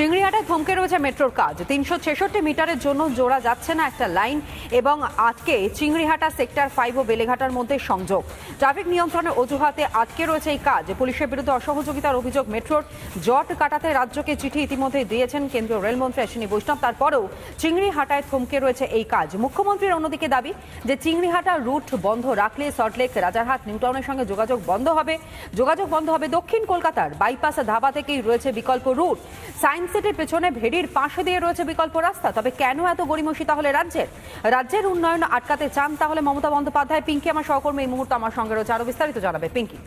চিংড়িহাটায় থমকে রয়েছে মেট্রোর কাজ। তিনশো ছেষট্টি মিটারের জন্য জোড়া যাচ্ছে না একটা লাইন এবং আটকে চিংড়িহাটা সেক্টর ফাইভ ও বেলেঘাটার মধ্যে সংযোগ। ট্রাফিক নিয়ন্ত্রণের অজুহাতে আটকে রয়েছে এই কাজ। পুলিশের বিরুদ্ধে অসহযোগিতার অভিযোগ মেট্রোর। জট কাটাতে রাজ্যকে চিঠি ইতিমধ্যে দিয়েছেন কেন্দ্রীয় রেলমন্ত্রী অশ্বিনী বৈষ্ণব। তারপরেও চিংড়িহাটায় থমকে রয়েছে এই কাজ। মুখ্যমন্ত্রীর অন্যদিকে দাবি যে চিংড়িহাটা রুট বন্ধ রাখলে সল্টলেক রাজারহাট, নিউটাউনের সঙ্গে যোগাযোগ বন্ধ হবে। যোগাযোগ বন্ধ হবে দক্ষিণ কলকাতার। বাইপাস ধাবা থেকেই রয়েছে বিকল্প রুট। সায়েন্স সিটির পেছনে ভেড়ির পাশে দিয়ে রয়েছে বিকল্প রাস্তা। তবে কেন এত গড়িমসি তাহলে রাজ্যের? রাজ্যের উন্নয়ন আটকাতে চান তাহলে মমতা বন্দ্যোপাধ্যায়, পিঙ্কি আমার সহকর্মী এই মুহূর্তে আমার সঙ্গে রয়েছে। আরও বিস্তারিত জানাবে পিঙ্কি।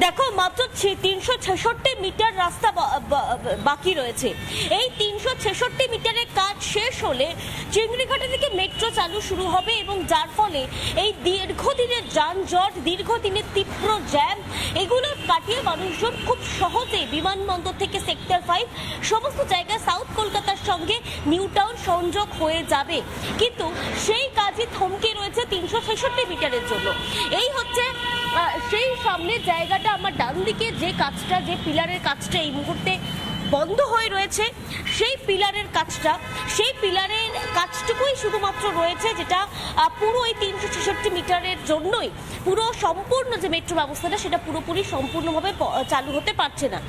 দেখো, মাত্র তিনশো ছেষট্টি মিটার রাস্তা বাকি রয়েছে। এই তিনশো ছেষট্টি মিটারের কাজ শেষ হলে চিংড়িঘাটা থেকে মেট্রো চালু শুরু হবে এবং যার ফলে এই দীর্ঘদিনের যানজট, দীর্ঘদিনের তীব্র জ্যাম এগুলো কাটিয়ে মানুষজন খুব সহজে বিমানবন্দর থেকে সেক্টর ফাইভ সমস্ত জায়গায় সাউথ কলকাতার সঙ্গে নিউ টাউন সংযোগ হয়ে যাবে। কিন্তু সেই কাজই থমকে রয়েছে তিনশো ছেষট্টি মিটারের জন্য। এই হচ্ছে সামনের জায়গাটা আমার ডান দিকে যে কাজটা, যে পিলারের কাজটা এই মুহূর্তে বন্ধ হয়ে রয়েছে, সেই পিলারের কাজটা, সেই পিলারের কাজটুকুই শুধুমাত্র রয়েছে যেটা পুরো এই তিনশো ছেষট্টি মিটারের জন্যই পুরো সম্পূর্ণ যে মেট্রো ব্যবস্থাটা সেটা পুরোপুরি সম্পূর্ণভাবে চালু হতে পারছে না।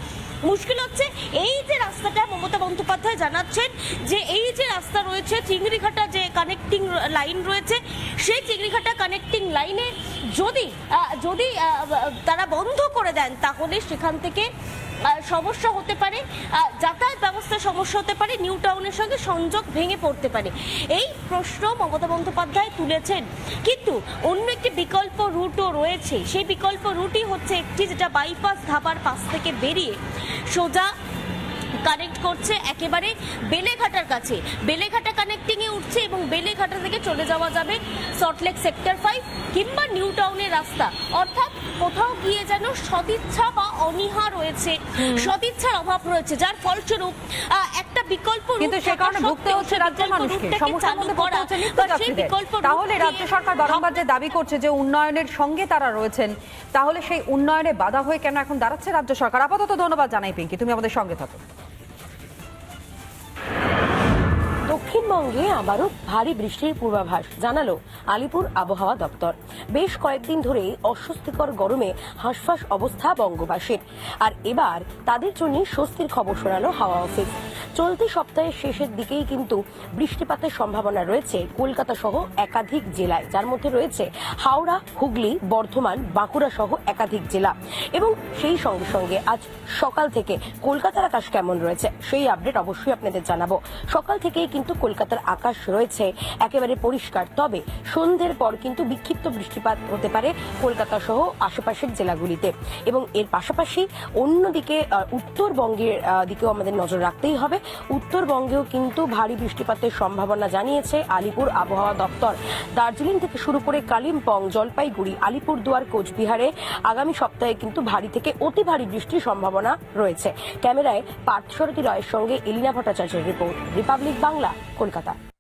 মুশকিল হচ্ছে। এই যে রাস্তাটা মমতা বন্দ্যোপাধ্যায় জানাচ্ছেন যে এই যে রাস্তা রয়েছে, চিংড়িঘাটা যে কানেক্টিং লাইন রয়েছে, সেই চিংড়িঘাটা কানেক্টিং লাইনে যদি যদি তারা বন্ধ করে দেন, তাহলে সেখান থেকে সমস্যা হতে পারে যাতায়াত ব্যবস্থার সমস্যা হতে পারে, নিউ টাউনের সঙ্গে সংযোগ ভেঙে পড়তে পারে। এই প্রশ্ন মমতা বন্দ্যোপাধ্যায় তুলেছেন। কিন্তু অন্য একটি বিকল্প রুটও রয়েছে। সেই বিকল্প রুটই হচ্ছে একটি যেটা বাইপাস ধাবার পাশ থেকে বেরিয়ে সোজা কানেক্ট করছে একেবারে বেলেঘাটার কাছে। বেলেঘাটা কানেক্টিংয়ে উঠছে এবং বেলেঘাটা থেকে চলে যাওয়া যাবে সল্টলেক সেক্টর ফাইভ কিংবা নিউ টাউনের রাস্তা। অর্থাৎ কোথাও গিয়ে যেন সদিচ্ছা বা অনীহা রয়েছে। সদিচ্ছার অভাব রয়েছে যার ফলস্বরূপ একটা বিকল্প কিন্তু সে কারণে ভুগতে হচ্ছে রাজ্যের মানুষকে। সমস্যার মধ্যে পড়তে হচ্ছে তাহলে রাজ্য সরকার বারংবার যে দাবি করছে যে উন্নয়নের সঙ্গে তারা রয়েছেন। তাহলে সেই উন্নয়নে বাধা হয়ে কেন এখন দাঁড়াচ্ছে রাজ্য সরকার? আপাতত ধন্যবাদ জানাই পিঙ্কি। তুমি আমাদের সঙ্গে থাকো। দক্ষিণবঙ্গে আবারও ভারী বৃষ্টির পূর্বাভাস, জানালো আলিপুর আবহাওয়া দপ্তর। বেশ কয়েকদিন ধরেই অস্বস্তিকর গরমে হাঁসফাঁস অবস্থা বঙ্গবাসীর। আর এবার তাদের জন্য স্বস্তির খবর শোনালো হাওয়া অফিস। চলতি সপ্তাহের শেষের দিকেই কিন্তু বৃষ্টিপাতের সম্ভাবনা রয়েছে কলকাতা সহ একাধিক জেলায়। যার মধ্যে রয়েছে হাওড়া, হুগলি, বর্ধমান, বাঁকুড়া সহ একাধিক জেলা। এবং সেই সঙ্গে সঙ্গে আজ সকাল থেকে কলকাতার আকাশ কেমন রয়েছে সেই আপডেট অবশ্যই আপনাদের জানাব। সকাল থেকেই কিন্তু কলকাতার আকাশ রয়েছে একেবারে পরিষ্কার। তবে সন্ধ্যের পর কিন্তু বিক্ষিপ্ত বৃষ্টিপাত হতে পারে কলকাতা সহ আশেপাশের জেলাগুলিতে। এবং এর পাশাপাশি অন্যদিকে উত্তরবঙ্গের দিকেও আমাদের নজর রাখতেই হবে। উত্তরবঙ্গেও কিন্তু ভারী বৃষ্টিপাতের সম্ভাবনা জানিয়েছে আলিপুর আবহাওয়া দপ্তর। দার্জিলিং থেকে শুরু করে কালিম্পং, জলপাইগুড়ি, আলিপুরদুয়ার, কোচবিহারে আগামী সপ্তাহে কিন্তু ভারী থেকে অতি ভারী বৃষ্টির সম্ভাবনা রয়েছে। ক্যামেরায় পার্থসারথী রয়ের সঙ্গে এলিনা ভট্টাচার্যের রিপোর্ট, রিপাবলিক বাংলা, কলকাতা।